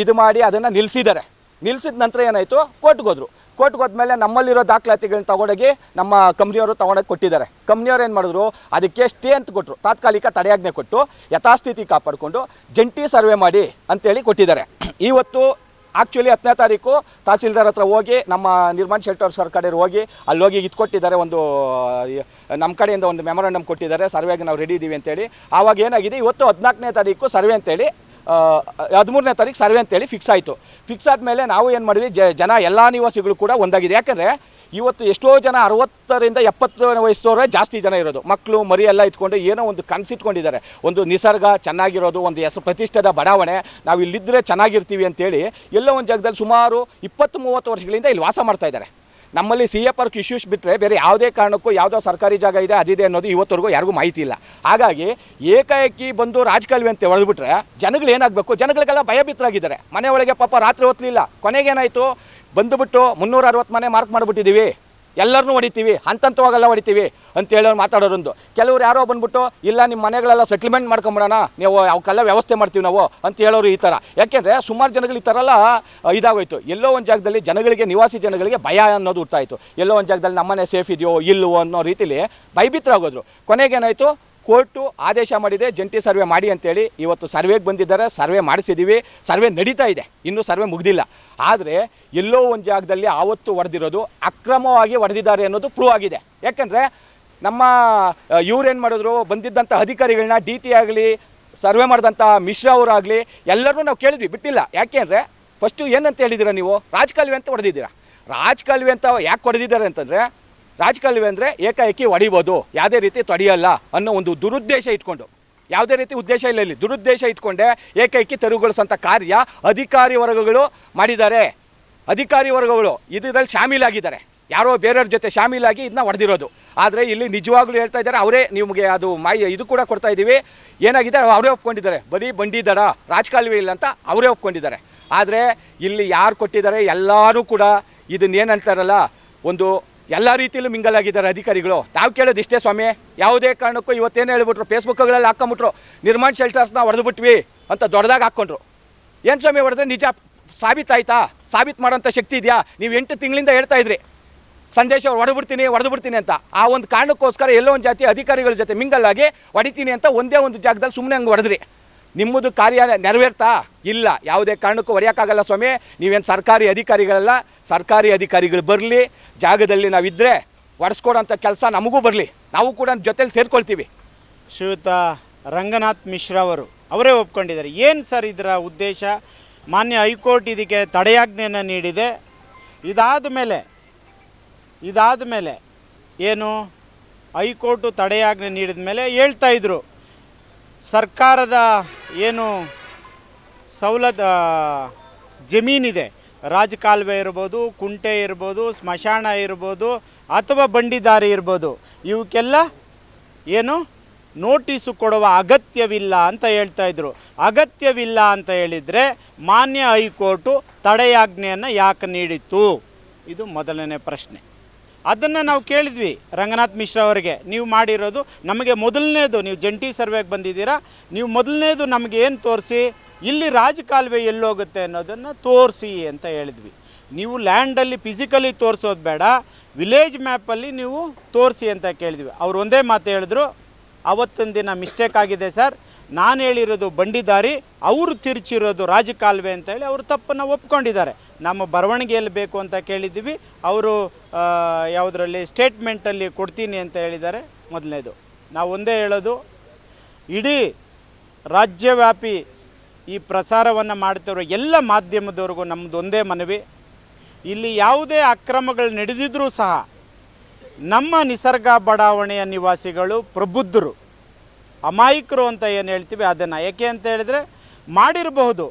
ಇದು ಮಾಡಿ ಅದನ್ನು ನಿಲ್ಲಿಸಿದ್ದಾರೆ ನಿಲ್ಲಿಸಿದ ನಂತರ ಏನಾಯಿತು? ಕೋರ್ಟ್ಗೆ ಹೋದ್ರು. ಕೋರ್ಟ್ಗೆ ಹೋದ್ಮೇಲೆ ನಮ್ಮಲ್ಲಿರೋ ದಾಖಲಾತಿಗಳನ್ನ ತಗೊಂಡೋಗಿ ನಮ್ಮ ಕಂಪ್ನಿಯವರು ತಗೊಂಡೋಗಿ ಕೊಟ್ಟಿದ್ದಾರೆ. ಕಂಪ್ನಿಯವ್ರು ಏನು ಮಾಡಿದ್ರು? ಅದಕ್ಕೆ ಸ್ಟೇ ಅಂತ ಕೊಟ್ಟರು ತಾತ್ಕಾಲಿಕ ತಡೆಯಾಜ್ಞೆ ಕೊಟ್ಟು ಯಥಾಸ್ಥಿತಿ ಕಾಪಾಡಿಕೊಂಡು ಜಂಟಿ ಸರ್ವೆ ಮಾಡಿ ಅಂತೇಳಿ ಕೊಟ್ಟಿದ್ದಾರೆ. ಇವತ್ತು ಆ್ಯಕ್ಚುಲಿ ಹತ್ತನೇ ತಾರೀಕು ತಹಸೀಲ್ದಾರ್ ಹತ್ರ ಹೋಗಿ ನಮ್ಮ ನಿರ್ಮಾಣ ಶೆಲ್ಟರ್ ಸರ್ ಕಡೆ ಹೋಗಿ ಅಲ್ಲಿ ಹೋಗಿ ಇದು ಕೊಟ್ಟಿದ್ದಾರೆ ಒಂದು ನಮ್ಮ ಕಡೆಯಿಂದ ಒಂದು ಮೆಮೊರಾಂಡಮ್ ಕೊಟ್ಟಿದ್ದಾರೆ. ಸರ್ವೆಗೆ ನಾವು ರೆಡಿ ಇದ್ದೀವಿ ಅಂತೇಳಿ. ಆವಾಗ ಏನಾಗಿದೆ? ಇವತ್ತು ಹದಿನಾಲ್ಕನೇ ತಾರೀಕು ಸರ್ವೆ ಅಂತೇಳಿ ಹದಿಮೂರನೇ ತಾರೀಕು ಸರ್ವೆ ಅಂತೇಳಿ ಫಿಕ್ಸ್ ಆಯಿತು. ಫಿಕ್ಸ್ ಆದಮೇಲೆ ನಾವು ಏನು ಮಾಡಿದ್ವಿ ಜನ ಎಲ್ಲ ನಿವಾಸಿಗಳು ಕೂಡ ಒಂದಾಗಿದೆ. ಯಾಕಂದರೆ ಇವತ್ತು ಎಷ್ಟೋ ಜನ ಅರವತ್ತರಿಂದ ಎಪ್ಪತ್ತು ವಯಸ್ಸವರೇ ಜಾಸ್ತಿ ಜನ ಇರೋದು. ಮಕ್ಕಳು ಮರಿ ಎಲ್ಲ ಇಟ್ಕೊಂಡು ಏನೋ ಒಂದು ಕನಸಿಟ್ಕೊಂಡಿದ್ದಾರೆ. ಒಂದು ನಿಸರ್ಗ ಚೆನ್ನಾಗಿರೋದು, ಒಂದು ಹೆಸರು ಪ್ರತಿಷ್ಠೆದ ಬಡಾವಣೆ ನಾವು ಇಲ್ಲಿದ್ದರೆ ಚೆನ್ನಾಗಿರ್ತೀವಿ ಅಂತೇಳಿ ಎಲ್ಲೋ ಒಂದು ಜಾಗದಲ್ಲಿ ಸುಮಾರು ಇಪ್ಪತ್ತು, ಮೂವತ್ತು ವರ್ಷಗಳಿಂದ ಇಲ್ಲಿ ವಾಸ ಮಾಡ್ತಾ ಇದ್ದಾರೆ. ನಮ್ಮಲ್ಲಿ ಸಿ ಎ ಪಾರ್ಕ್ ಇಶ್ಯೂಸ್ ಬಿಟ್ಟರೆ ಬೇರೆ ಯಾವುದೇ ಕಾರಣಕ್ಕೂ ಯಾವುದೋ ಸರ್ಕಾರಿ ಜಾಗ ಇದೆ ಅದಿದೆ ಅನ್ನೋದು ಇವತ್ತವರೆಗೂ ಯಾರಿಗೂ ಮಾಹಿತಿ ಇಲ್ಲ. ಹಾಗಾಗಿ ಏಕಾಏಕಿ ಬಂದು ರಾಜಕಾಲುವೆ ಅಂತ ಹೊಡೆದ್ಬಿಟ್ರೆ ಜನಗಳು ಏನಾಗಬೇಕು? ಜನಗಳಿಗೆಲ್ಲ ಭಯಭೀತರಾಗಿದ್ದಾರೆ. ಮನೆ ಒಳಗೆ ಪಾಪ ರಾತ್ರಿ ಹೊತ್ತಲಿಲ್ಲ ಕೊನೆಗೇನಾಯಿತು? ಬಂದುಬಿಟ್ಟು ಮುನ್ನೂರ ಅರವತ್ತು ಮನೆ ಮಾರ್ಕ್ ಮಾಡಿಬಿಟ್ಟಿದ್ದೀವಿ. ಎಲ್ಲರನ್ನೂ ಹೊಡಿತೀವಿ, ಹಂತಂತವಾಗೆಲ್ಲ ಹೊಡಿತೀವಿ ಅಂತ ಹೇಳೋರು ಮಾತಾಡೋರೊಂದು ಕೆಲವರು ಯಾರೋ ಬಂದ್ಬಿಟ್ಟು, ಇಲ್ಲ ನಿಮ್ಮ ಮನೆಗಳೆಲ್ಲ ಸೆಟ್ಲ್ಮೆಂಟ್ ಮಾಡ್ಕೊಂಬಿಡೋಣ, ನೀವು ಅವಕ್ಕೆಲ್ಲ ವ್ಯವಸ್ಥೆ ಮಾಡ್ತೀವಿ ನಾವು ಅಂತ ಹೇಳೋರು ಈ ಥರ. ಯಾಕೆಂದರೆ ಸುಮಾರು ಜನಗಳು ಈ ಥರ ಎಲ್ಲ ಇದಾಗೋಯ್ತು. ಎಲ್ಲೋ ಒಂದು ಜಾಗದಲ್ಲಿ ಜನಗಳಿಗೆ, ನಿವಾಸಿ ಜನಗಳಿಗೆ ಭಯ ಅನ್ನೋದು ಹುಟ್ಟಾಯಿತು ಎಲ್ಲೋ ಒಂದು ಜಾಗದಲ್ಲಿ ನಮ್ಮನೆ ಸೇಫ್ ಇದೆಯೋ ಇಲ್ಲವೋ ಅನ್ನೋ ರೀತಿಲಿ ಭಯಭೀತರಾಗೋದ್ರು. ಕೊನೆಗೇನಾಯಿತು ಕೋರ್ಟು ಆದೇಶ ಮಾಡಿದೆ, ಜಂಟಿ ಸರ್ವೆ ಮಾಡಿ ಅಂತೇಳಿ ಇವತ್ತು ಸರ್ವೆಗೆ ಬಂದಿದ್ದಾರೆ, ಸರ್ವೆ ಮಾಡಿಸಿದ್ದೀವಿ ಸರ್ವೆ ನಡೀತಾ ಇದೆ, ಇನ್ನೂ ಸರ್ವೆ ಮುಗ್ದಿಲ್ಲ. ಆದರೆ ಎಲ್ಲೋ ಒಂದು ಜಾಗದಲ್ಲಿ ಆವತ್ತು ಹೊಡೆದಿರೋದು ಅಕ್ರಮವಾಗಿ ಹೊಡೆದಿದ್ದಾರೆ ಅನ್ನೋದು ಪ್ರೂವ್ ಆಗಿದೆ. ಯಾಕಂದರೆ ನಮ್ಮ ಇವ್ರೇನು ಮಾಡಿದ್ರು ಬಂದಿದ್ದಂಥ ಅಧಿಕಾರಿಗಳನ್ನ ಡಿ ಟಿ ಆಗಲಿ, ಸರ್ವೆ ಮಾಡಿದಂಥ ಮಿಶ್ರಾ ಅವರಾಗಲಿ ಎಲ್ಲರನ್ನೂ ನಾವು ಕೇಳಿದ್ವಿ, ಬಿಟ್ಟಿಲ್ಲ. ಯಾಕೆಂದರೆ ಫಸ್ಟು ಏನಂತ ಹೇಳಿದ್ದೀರಾ ನೀವು? ರಾಜಕಾಲುವೆ ಅಂತ ಹೊಡೆದಿದ್ದೀರಾ? ರಾಜಕಾಲುವೆ ಅಂತ ಯಾಕೆ ಹೊಡೆದಿದ್ದಾರೆ ಅಂತಂದರೆ ರಾಜಕಾಲುವೆ ಅಂದರೆ ಏಕಾಏಕಿ ಹೊಡಿಬೋದು. ಯಾವುದೇ ರೀತಿ ತೊಡೆಯಲ್ಲ ಅನ್ನೋ ಒಂದು ದುರುದ್ದೇಶ ಇಟ್ಕೊಂಡು. ಯಾವುದೇ ರೀತಿ ಉದ್ದೇಶ ಇಲ್ಲ ಇಲ್ಲಿ. ದುರುದ್ದೇಶ ಇಟ್ಕೊಂಡೆ ಏಕೈಕಿ ತೆರವುಗೊಳಿಸೋಂಥ ಕಾರ್ಯ ಅಧಿಕಾರಿ ವರ್ಗಗಳು ಮಾಡಿದ್ದಾರೆ. ಅಧಿಕಾರಿ ವರ್ಗಗಳು ಇದರಲ್ಲಿ ಶಾಮೀಲಾಗಿದ್ದಾರೆ. ಯಾರೋ ಬೇರೆಯವ್ರ ಜೊತೆ ಶಾಮೀಲಾಗಿ ಇದನ್ನ ಹೊಡೆದಿರೋದು. ಆದರೆ ಇಲ್ಲಿ ನಿಜವಾಗ್ಲೂ ಹೇಳ್ತಾ ಇದ್ದಾರೆ, ಅವರೇ ನಿಮಗೆ ಅದು ಮಾಯ ಇದು ಕೂಡ ಕೊಡ್ತಾ ಇದ್ದೀವಿ. ಏನಾಗಿದೆ? ಅವರೇ ಒಪ್ಕೊಂಡಿದ್ದಾರೆ. ಬರೀ ಬಂಡಿ ದಡ ರಾಜಕಾಲುವೆ ಇಲ್ಲ ಅಂತ ಅವರೇ ಒಪ್ಕೊಂಡಿದ್ದಾರೆ. ಆದರೆ ಇಲ್ಲಿ ಯಾರು ಕೊಟ್ಟಿದ್ದಾರೆ? ಎಲ್ಲರೂ ಕೂಡ ಇದನ್ನೇನಂತಾರಲ್ಲ, ಒಂದು ಎಲ್ಲ ರೀತಿಯಲ್ಲೂ ಮಿಂಗಲ್ ಆಗಿದ್ದಾರೆ ಅಧಿಕಾರಿಗಳು. ನಾವು ಕೇಳೋದು ಇಷ್ಟೇ ಸ್ವಾಮಿ, ಯಾವುದೇ ಕಾರಣಕ್ಕೂ ಇವತ್ತೇನು ಹೇಳ್ಬಿಟ್ರು ಫೇಸ್ಬುಕ್ಗಳಲ್ಲಿ ಹಾಕೊಂಬಿಟ್ರು, ನಿರ್ಮಾಣ ಶೆಲ್ಟರ್ಸ್ನ ಹೊಡೆದ್ಬಿಟ್ವಿ ಅಂತ ದೊಡ್ಡದಾಗಿ ಹಾಕ್ಕೊಂಡ್ರು ಏನು ಸ್ವಾಮಿ ಹೊಡೆದ್ರೆ ನಿಜ ಸಾಬೀತಾಯ್ತಾ ಸಾಬೀತು ಮಾಡೋಂಥ ಶಕ್ತಿ ಇದೆಯಾ? ನೀವು ಎಂಟು ತಿಂಗಳಿಂದ ಹೇಳ್ತಾ ಇದ್ರಿ. ಸಂದೇಶ ಹೊಡೆದ್ಬಿಡ್ತೀನಿ ಹೊಡೆದ್ಬಿಡ್ತೀನಿ ಅಂತ. ಆ ಒಂದು ಕಾರಣಕ್ಕೋಸ್ಕರ ಎಲ್ಲೋ ಒಂದು ಜಾತಿ ಅಧಿಕಾರಿಗಳ ಜೊತೆ ಮಿಂಗಲ್ಲಾಗಿ ಹೊಡಿತೀನಿ ಅಂತ ಒಂದೇ ಒಂದು ಜಾಗದಲ್ಲಿ ಸುಮ್ಮನೆ ಹಂಗೆ ಹೊಡೆದ್ರಿ. ನಿಮ್ಮದು ಕಾರ್ಯ ನೆರವೇರ್ತಾ? ಇಲ್ಲ. ಯಾವುದೇ ಕಾರಣಕ್ಕೂ ಹೊಡೆಯೋಕ್ಕಾಗಲ್ಲ ಸ್ವಾಮಿ. ನೀವೇನು ಸರ್ಕಾರಿ ಅಧಿಕಾರಿಗಳಲ್ಲ, ಸರ್ಕಾರಿ ಅಧಿಕಾರಿಗಳು ಬರಲಿ. ಜಾಗದಲ್ಲಿ ನಾವಿದ್ದರೆ ಒಡೆಸ್ಕೊಡೋಂಥ ಕೆಲಸ ನಮಗೂ ಬರಲಿ. ನಾವು ಕೂಡ ಜೊತೆಲಿ ಸೇರ್ಕೊಳ್ತೀವಿ. ಶ್ರೀಯುತ ರಂಗನಾಥ್ ಮಿಶ್ರಾ ಅವರು, ಅವರೇ ಒಪ್ಕೊಂಡಿದ್ದಾರೆ. ಏನು ಸರ್ ಇದರ ಉದ್ದೇಶ? ಮಾನ್ಯ ಹೈಕೋರ್ಟ್ ಇದಕ್ಕೆ ತಡೆಯಾಜ್ಞೆಯನ್ನು ನೀಡಿದೆ. ಇದಾದ ಮೇಲೆ ಇದಾದ ಮೇಲೆ ಏನು? ಹೈಕೋರ್ಟು ತಡೆಯಾಜ್ಞೆ ನೀಡಿದ ಮೇಲೆ ಹೇಳ್ತಾ ಇದ್ರು. ಸರ್ಕಾರದ ಏನು ಸವಲತ್ತು ಜಮೀನಿದೆ. ರಾಜಕಾಲುವೆ ಇರ್ಬೋದು, ಕುಂಟೆ ಇರ್ಬೋದು, ಸ್ಮಶಾನ ಇರ್ಬೋದು, ಅಥವಾ ಬಂಡಿದಾರಿ ಇರ್ಬೋದು, ಇವಕ್ಕೆಲ್ಲ ಏನು ನೋಟಿಸು ಕೊಡುವ ಅಗತ್ಯವಿಲ್ಲ ಅಂತ ಹೇಳ್ತಾ ಇದ್ರು. ಅಗತ್ಯವಿಲ್ಲ ಅಂತ ಹೇಳಿದರೆ ಮಾನ್ಯ ಹೈಕೋರ್ಟು ತಡೆಯಾಜ್ಞೆಯನ್ನು ಯಾಕೆ ನೀಡಿತ್ತು? ಇದು ಮೊದಲನೇ ಪ್ರಶ್ನೆ. ಅದನ್ನು ನಾವು ಕೇಳಿದ್ವಿ ರಂಗನಾಥ್ ಮಿಶ್ರಾ ಅವರಿಗೆ. ನೀವು ಮಾಡಿರೋದು ನಮಗೆ ಮೊದಲನೇದು, ನೀವು ಜಂಟಿ ಸರ್ವೆಗೆ ಬಂದಿದ್ದೀರಾ, ನೀವು ಮೊದಲನೇದು ನಮಗೆ ಏನು ತೋರಿಸಿ? ಇಲ್ಲಿ ರಾಜಕಾಲುವೆ ಎಲ್ಲೋಗುತ್ತೆ ಅನ್ನೋದನ್ನು ತೋರಿಸಿ ಅಂತ ಹೇಳಿದ್ವಿ. ನೀವು ಲ್ಯಾಂಡಲ್ಲಿ ಫಿಸಿಕಲಿ ತೋರಿಸೋದು ಬೇಡ ವಿಲೇಜ್ ಮ್ಯಾಪಲ್ಲಿ ನೀವು ತೋರಿಸಿ ಅಂತ ಕೇಳಿದ್ವಿ. ಅವ್ರು ಒಂದೇ ಮಾತು ಹೇಳಿದ್ರು, ಅವತ್ತೊಂದು ದಿನ ಮಿಸ್ಟೇಕ್ ಆಗಿದೆ ಸರ್ ನಾನು ಹೇಳಿರೋದು ಬಂಡಿದಾರಿ ಅವರು ತಿರುಚಿರೋದು ರಾಜಕಾಲುವೆ ಅಂತ ಹೇಳಿ ಅವರು ತಪ್ಪನ್ನು ಒಪ್ಕೊಂಡಿದ್ದಾರೆ. ನಮ್ಮ ಬರವಣಿಗೆಯಲ್ಲಿ ಬೇಕು ಅಂತ ಕೇಳಿದ್ದೀವಿ. ಅವರು ಯಾವುದರಲ್ಲಿ ಸ್ಟೇಟ್ಮೆಂಟಲ್ಲಿ ಕೊಡ್ತೀನಿ ಅಂತ ಹೇಳಿದ್ದಾರೆ. ಮೊದಲನೇದು. ನಾವು ಒಂದೇ ಹೇಳೋದು, ಇಡೀ ರಾಜ್ಯವ್ಯಾಪಿ ಈ ಪ್ರಸಾರವನ್ನು ಮಾಡ್ತಿರೋ ಎಲ್ಲ ಮಾಧ್ಯಮದವ್ರಿಗೂ ನಮ್ಮದು ಒಂದೇ ಮನವಿ. ಇಲ್ಲಿ ಯಾವುದೇ ಅಕ್ರಮಗಳು ನಡೆದಿದ್ರೂ ಸಹ ನಮ್ಮ ನಿಸರ್ಗ ಬಡಾವಣೆಯ ನಿವಾಸಿಗಳು ಪ್ರಬುದ್ಧರು. ಅಮಾಯಕರು ಅಂತ ಏನು ಹೇಳ್ತೀವಿ, ಅದನ್ನು ಯಾಕೆ ಅಂತ ಹೇಳಿದರೆ, ಮಾಡಿರಬಹುದು.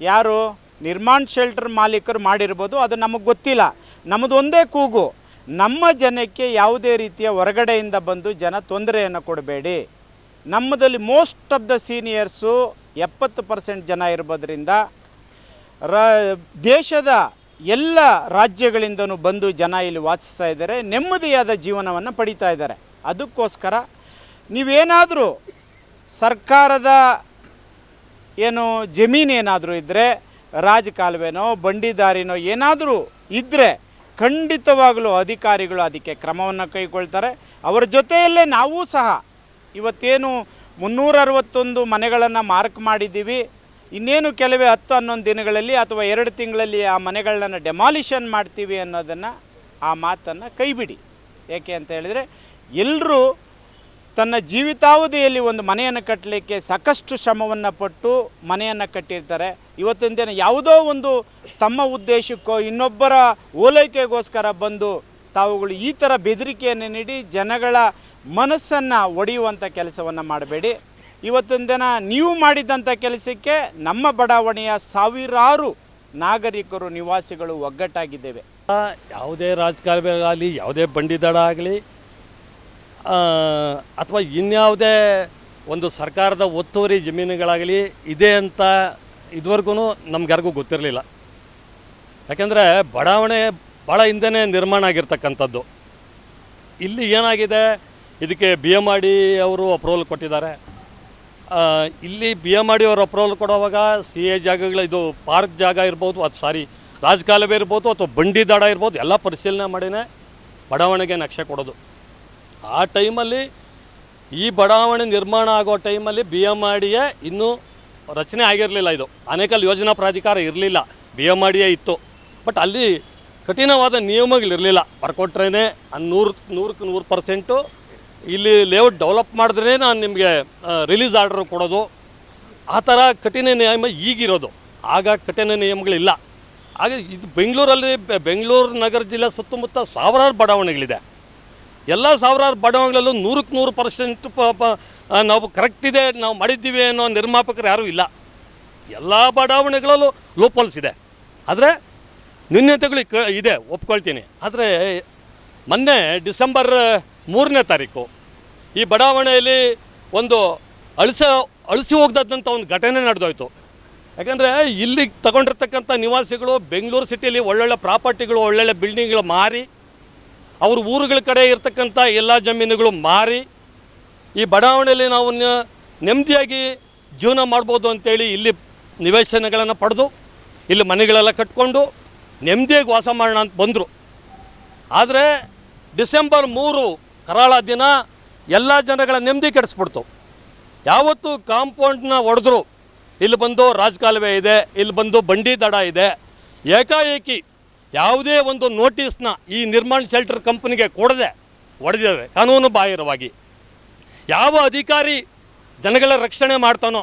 ಯಾರು? ನಿರ್ಮಾಣ್ ಶೆಲ್ಟರ್ ಮಾಲೀಕರು ಮಾಡಿರ್ಬೋದು, ಅದು ನಮಗೆ ಗೊತ್ತಿಲ್ಲ. ನಮ್ಮದೊಂದೇ ಕೂಗು. ನಮ್ಮ ಜನಕ್ಕೆ ಯಾವುದೇ ರೀತಿಯ ಹೊರಗಡೆಯಿಂದ ಬಂದು ಜನ ತೊಂದರೆಯನ್ನು ಕೊಡಬೇಡಿ. ನಮ್ಮದಲ್ಲಿ ಮೋಸ್ಟ್ ಆಫ್ ದ ಸೀನಿಯರ್ಸು ಎಪ್ಪತ್ತು ಪರ್ಸೆಂಟ್ ಜನ ಇರ್ಬೋದ್ರಿಂದ, ರ, ದೇಶದ ಎಲ್ಲ ರಾಜ್ಯಗಳಿಂದನೂ ಬಂದು ಜನ ಇಲ್ಲಿ ವಾಸಿಸ್ತಾ ಇದ್ದಾರೆ, ನೆಮ್ಮದಿಯಾದ ಜೀವನವನ್ನು ಪಡಿತಾ ಇದ್ದಾರೆ. ಅದಕ್ಕೋಸ್ಕರ ನೀವೇನಾದರೂ ಸರ್ಕಾರದ ಏನು ಜಮೀನು ಏನಾದರೂ ಇದ್ದರೆ ರಾಜಕಾಲುವೆನೋ, ಬಂಡಿದಾರಿನೋ ಏನಾದರೂ ಇದ್ದರೆ ಖಂಡಿತವಾಗಲೂ ಅಧಿಕಾರಿಗಳು ಅದಕ್ಕೆ ಕ್ರಮವನ್ನು ಕೈಗೊಳ್ತಾರೆ. ಅವರ ಜೊತೆಯಲ್ಲೇ ನಾವೂ ಸಹ ಇವತ್ತೇನು ಮುನ್ನೂರ ಅರವತ್ತೊಂದು ಮನೆಗಳನ್ನು ಮಾರ್ಕ್ ಮಾಡಿದ್ದೀವಿ. ಇನ್ನೇನು ಕೆಲವೇ ಹತ್ತು, ಹನ್ನೊಂದು ದಿನಗಳಲ್ಲಿ ಅಥವಾ ಎರಡು ತಿಂಗಳಲ್ಲಿ ಆ ಮನೆಗಳನ್ನು ಡೆಮಾಲಿಷನ್ ಮಾಡ್ತೀವಿ ಅನ್ನೋದನ್ನು ಆ ಮಾತನ್ನು ಕೈಬಿಡಿ. ಏಕೆ ಅಂತ ಹೇಳಿದರೆ ಎಲ್ಲರೂ ತನ್ನ ಜೀವಿತಾವಧಿಯಲ್ಲಿ ಒಂದು ಮನೆಯನ್ನು ಕಟ್ಟಲಿಕ್ಕೆ ಸಾಕಷ್ಟು ಶ್ರಮವನ್ನು ಪಟ್ಟು ಮನೆಯನ್ನು ಕಟ್ಟಿರ್ತಾರೆ. ಇವತ್ತಿನ ದಿನ ಯಾವುದೋ ಒಂದು ತಮ್ಮ ಉದ್ದೇಶಕ್ಕೋ ಇನ್ನೊಬ್ಬರ ಓಲೈಕೆಗೋಸ್ಕರ ಬಂದು ತಾವುಗಳು ಈ ಥರ ಬೆದರಿಕೆಯನ್ನು ನೀಡಿ ಜನಗಳ ಮನಸ್ಸನ್ನು ಒಡೆಯುವಂಥ ಕೆಲಸವನ್ನು ಮಾಡಬೇಡಿ. ಇವತ್ತಿನ ದಿನ ನೀವು ಮಾಡಿದಂಥ ಕೆಲಸಕ್ಕೆ ನಮ್ಮ ಬಡಾವಣೆಯ ಸಾವಿರಾರು ನಾಗರಿಕರು ನಿವಾಸಿಗಳು ಒಗ್ಗಟ್ಟಾಗಿದ್ದೇವೆ. ಯಾವುದೇ ರಾಜಕಾರಣಿಗಳಾಗಲಿ, ಯಾವುದೇ ಬಂಡಿದಡ ಆಗಲಿ ಅಥವಾ ಇನ್ಯಾವುದೇ ಒಂದು ಸರ್ಕಾರದ ಒತ್ತುವರಿ ಜಮೀನುಗಳಾಗಲಿ ಇದೆ ಅಂತ ಇದುವರೆಗೂ ನಮ್ಗ್ಯಾರಿಗೂ ಗೊತ್ತಿರಲಿಲ್ಲ. ಯಾಕೆಂದರೆ ಬಡಾವಣೆ ಭಾಳ ಹಿಂದೆನೇ ನಿರ್ಮಾಣ ಆಗಿರ್ತಕ್ಕಂಥದ್ದು. ಇಲ್ಲಿ ಏನಾಗಿದೆ? ಇದಕ್ಕೆ ಬಿ ಎಂ ಆರ್ ಡಿ ಅವರು ಅಪ್ರೂವಲ್ ಕೊಟ್ಟಿದ್ದಾರೆ. ಇಲ್ಲಿ ಬಿ ಎಂ ಆರ್ ಡಿ ಅವರು ಅಪ್ರೂವಲ್ ಕೊಡುವಾಗ ಸಿ ಎ ಜಾಗಗಳು, ಇದು ಪಾರ್ಕ್ ಜಾಗ ಇರ್ಬೋದು, ಅದು ಸಾರಿ ರಾಜಕಾಲುವೆ ಇರ್ಬೋದು, ಅಥವಾ ಬಂಡಿ ದಾಡ ಇರ್ಬೋದು, ಎಲ್ಲ ಪರಿಶೀಲನೆ ಮಾಡಿನೇ ಬಡಾವಣೆಗೆ ನಕ್ಷೆ ಕೊಡೋದು. ಆ ಟೈಮಲ್ಲಿ ಈ ಬಡಾವಣೆ ನಿರ್ಮಾಣ ಆಗೋ ಟೈಮಲ್ಲಿ ಬಿ ಎಂ ಆರ್ ಎ ಇನ್ನೂ ರಚನೆ ಆಗಿರಲಿಲ್ಲ ಇದು. ಅನೇಕಲ್ ಯೋಜನಾ ಪ್ರಾಧಿಕಾರ ಇರಲಿಲ್ಲ. ಬಿ ಎಂ ಆರ್ ಡಿಯೇ ಇತ್ತು. ಬಟ್ ಅಲ್ಲಿ ಕಠಿಣವಾದ ನಿಯಮಗಳಿರಲಿಲ್ಲ. ಬರ್ಕೊಟ್ರೇ ನೂರು, ನೂರಕ್ಕೆ ನೂರು ಪರ್ಸೆಂಟು ಇಲ್ಲಿ ಲೇಔಟ್ ಡೆವಲಪ್ ಮಾಡಿದ್ರೇ ನಾನು ನಿಮಗೆ ರಿಲೀಸ್ ಆರ್ಡರ್ ಕೊಡೋದು. ಆ ಥರ ಕಠಿಣ ನಿಯಮ ಈಗಿರೋದು. ಆಗ ಕಠಿಣ ನಿಯಮಗಳಿಲ್ಲ. ಹಾಗೆ ಇದು ಬೆಂಗಳೂರಲ್ಲಿ, ಬೆಂಗಳೂರು ನಗರ ಜಿಲ್ಲೆ ಸುತ್ತಮುತ್ತ ಸಾವಿರಾರು ಬಡಾವಣೆಗಳಿದೆ. ಎಲ್ಲ ಸಾವಿರಾರು ಬಡಾವಣೆಗಳಲ್ಲೂ ನೂರಕ್ಕೆ ನೂರು ಪರ್ಸೆಂಟ್ ನಾವು ಕರೆಕ್ಟ್ ಇದೆ, ನಾವು ಮಾಡಿದ್ದೀವಿ ಅನ್ನೋ ನಿರ್ಮಾಪಕರು ಯಾರೂ ಇಲ್ಲ. ಎಲ್ಲ ಬಡಾವಣೆಗಳಲ್ಲೂ ಲೋಪಲ್ಸ್ ಇದೆ. ಆದರೆ ನ್ಯೂನ್ಯತೆಗಳು ಇದೆ, ಒಪ್ಕೊಳ್ತೀನಿ. ಆದರೆ ಮೊನ್ನೆ ಡಿಸೆಂಬರ್ ಮೂರನೇ ತಾರೀಕು ಈ ಬಡಾವಣೆಯಲ್ಲಿ ಒಂದು ಅಳಿಸ, ಅಳಿಸಿ ಹೋಗ್ದಂಥ ಒಂದು ಘಟನೆ ನಡೆದೋಯ್ತು. ಯಾಕಂದರೆ ಇಲ್ಲಿ ತಗೊಂಡಿರ್ತಕ್ಕಂಥ ನಿವಾಸಿಗಳು ಬೆಂಗಳೂರು ಸಿಟಿಯಲ್ಲಿ ಒಳ್ಳೊಳ್ಳೆ ಪ್ರಾಪರ್ಟಿಗಳು ಒಳ್ಳೊಳ್ಳೆ ಬಿಲ್ಡಿಂಗ್ಗಳು ಮಾರಿ ಅವ್ರ ಊರುಗಳ ಕಡೆ ಇರ್ತಕ್ಕಂಥ ಎಲ್ಲ ಜಮೀನುಗಳು ಮಾರಿ ಈ ಬಡಾವಣೆಯಲ್ಲಿ ನಾವು ನೆಮ್ಮದಿಯಾಗಿ ಜೀವನ ಮಾಡ್ಬೋದು ಅಂತೇಳಿ ಇಲ್ಲಿ ನಿವೇಶನಗಳನ್ನು ಪಡೆದು, ಇಲ್ಲಿ ಮನೆಗಳೆಲ್ಲ ಕಟ್ಕೊಂಡು ನೆಮ್ಮದಿಯಾಗಿ ವಾಸ ಮಾಡೋಣ ಅಂತ ಬಂದರು. ಆದರೆ ಡಿಸೆಂಬರ್ ಮೂರು ಕರಾಳ ದಿನ ಎಲ್ಲ ಜನಗಳ ನೆಮ್ಮದಿ ಕೆಡಿಸ್ಬಿಡ್ತು. ಯಾವತ್ತು ಕಾಂಪೌಂಡ್ನ ಒಡೆದ್ರು, ಇಲ್ಲಿ ಬಂದು ರಾಜಕಾಲುವೆ ಇದೆ, ಇಲ್ಲಿ ಬಂದು ಬಂಡಿ ದಡ ಇದೆ, ಏಕಾಏಕಿ ಯಾವುದೇ ಒಂದು ನೋಟಿಸ್ನ ಈ ನಿರ್ಮಾಣ ಶೆಲ್ಟರ್ ಕಂಪನಿಗೆ ಕೊಡದೆ ಒಡೆದಿದ್ದಾರೆ ಕಾನೂನು ಬಾಹಿರವಾಗಿ. ಯಾವ ಅಧಿಕಾರಿ ಜನಗಳ ರಕ್ಷಣೆ ಮಾಡ್ತಾನೋ,